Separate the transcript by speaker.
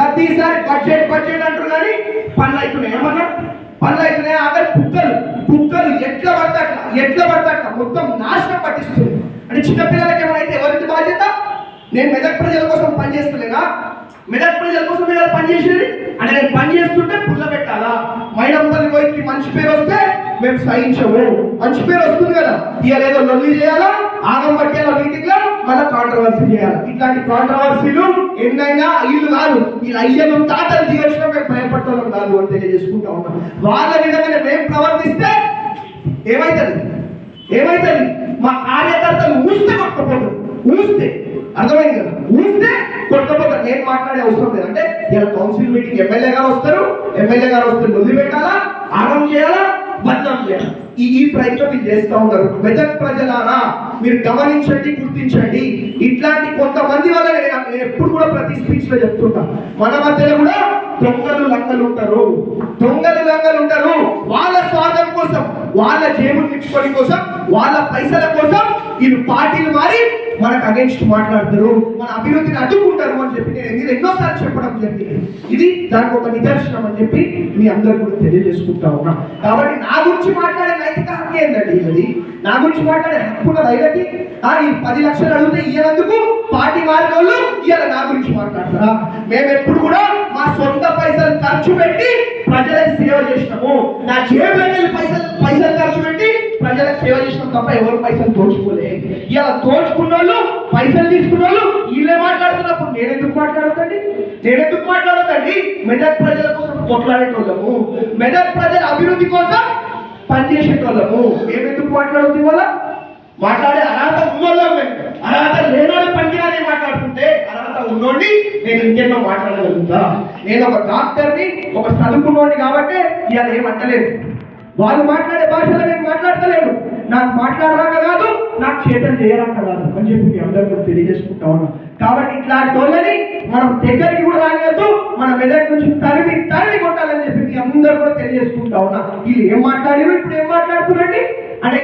Speaker 1: ప్రతిసారి budget budget అంటారు కానీ పనులు అవుతున్నాయి. ఏమన్నా? పనులు అవుతున్నాయి. అక్కడ కుక్కలు. కుక్కలు ఎట్లా పడతాట ఎట్లా పడతాట మొత్తం నాశనం పట్టిస్తుంది. అంటే చిన్నపిల్లలకి ఏమైనా అయితే ఎవరికి బాధ్యత? నేను మెదక్ ప్రజల కోసం పనిచేస్తలేనా మెదక్ ప్రజల కోసం మీద పనిచేసేది అంటే నేను పని చేస్తుంటే పుల్ల పెట్టాలా? మైనంపల్లి పోయి మంచి పేరు వస్తే మేము సహించము. మంచి పేరు వస్తుంది కదా. ఇవాళ ఏదో లొల్లి చేయాలా? ఆగం పట్టేలా మీటింగ్ మళ్ళీ కాంట్రవర్సీ చేయాలి. ఇట్లాంటి కాంట్రవర్సీలు ఎన్నైనా ఇల్లు కాదు. ఈ అయ్యను తాతలు జీవించడం మేము భయపడటం కాదు అని తెలియజేసుకుంటా ఉన్నాం. వాళ్ళ విధంగానే మేము ప్రవర్తిస్తే ఏమైతుంది? ఏమైతుంది? మా కార్యకర్తలు ఊస్తే కొట్టకపోతారు. ఊస్తే. అర్థమైంది కదా? ఊస్తే కొట్టకపోతారు. నేను మాట్లాడే అవసరం లేదు. అంటే ఇలా కౌన్సిల్ మీటింగ్ ఎమ్మెల్యే గారు వస్తారు ఎమ్మెల్యే గారు వస్తారు వదిలిపెట్టాలా ఆగం చేయాలా? బద్దం చేయాలా? ఈ ఈ ప్రయత్నం మీరు చేస్తూ ఉన్నారు. మెదక్ ప్రజలారా మీరు గమనించండి గుర్తించండి. ఇట్లాంటి కొంతమంది వల్ల నేను ఎప్పుడు కూడా ప్రతి స్పీచ్లో చెప్తుంటా. మన మధ్యలో కూడా దొంగలు లంగలు ఉంటారు. దొంగలు లంగలు ఉంటారు. వాళ్ళ జేబులు నింపుకోవడం కోసం వాళ్ళ పైసల కోసం వీళ్ళు పార్టీలు మారి మనకు అగేన్స్ట్ మాట్లాడతారు మన అభివృద్ధిని అడ్డుకుంటారు అని చెప్పి నేను ఎన్ని- ఎన్నోసార్లు చెప్పడం జరిగింది. ఇది దానికి ఒక నిదర్శనం అని చెప్పి మీ అందరు కూడా తెలియజేసుకుంటా ఉన్నా. కాబట్టి నా గురించి మాట్లాడే నైతిక హక్కు ఏంటండి ఇది? నా గురించి మాట్లాడే హక్కు ఉన్నది అయినది ఆ ఈ పది లక్షలు అడిగితే ఇయ్యనందుకు పార్టీ మారిన వాళ్ళు ఇవాళ నా గురించి మాట్లాడతారా? మేము ఎప్పుడు కూడా మా సొంత పైసలు ఖర్చు పెట్టి ప్రజలకు సేవ చేసినాము. నా జేబు పైసలు పైసలు ఖర్చు పెట్టి ప్రజలకు సేవ చేసినాం తప్ప ఎవరు పైసలు దోచుకోలే ఇలా దోచుకున్న వాళ్ళు పైసలు తీసుకున్న వాళ్ళు వీళ్ళే మాట్లాడుతున్నప్పుడు నేను ఎందుకు మాట్లాడతండి నేను ఎందుకు మాట్లాడతండి మెదక్ ప్రజల కోసం కొట్లాడేటోళ్ళము. మెదక్ ప్రజల అభివృద్ధి కోసం పనిచేసేటోళ్ళము. మేమెందుకు మాట్లాడుతుంది మాట్లాడే అర్హత ఉన్నోళ్ళం మేము. అర్హత లేనోడు పనిచేయాలని మాట్లాడుతుంటే అర్హత ఉన్నోడిని నేను ఇంకెన్నో మాట్లాడగలుగుతా. నేను ఒక డాక్టర్ని ఒక చదువుకున్నోడిని కాబట్టి ఇవాళ ఏమంటలేదు వాళ్ళు మాట్లాడే భాషలో నేను మాట్లాడతలేను. నాకు మాట్లాడరాక కాదు నాకు చేతలు చేయరాక కాదు అని చెప్పి మీ అందరూ తెలియజేసుకుంటా ఉన్నాం. కాబట్టి ఇట్లాంటి వాళ్ళని మనం దగ్గరికి కూడా రానియద్దు మన మెదక్ నుంచి తరిమి తరిమి కొట్టాలని చెప్పి మీ అందరూ కూడా తెలియజేసుకుంటా ఉన్నా. వీళ్ళు ఏం మాట్లాడారు ఇప్పుడు ఏం మాట్లాడుతున్నారండి? అంటే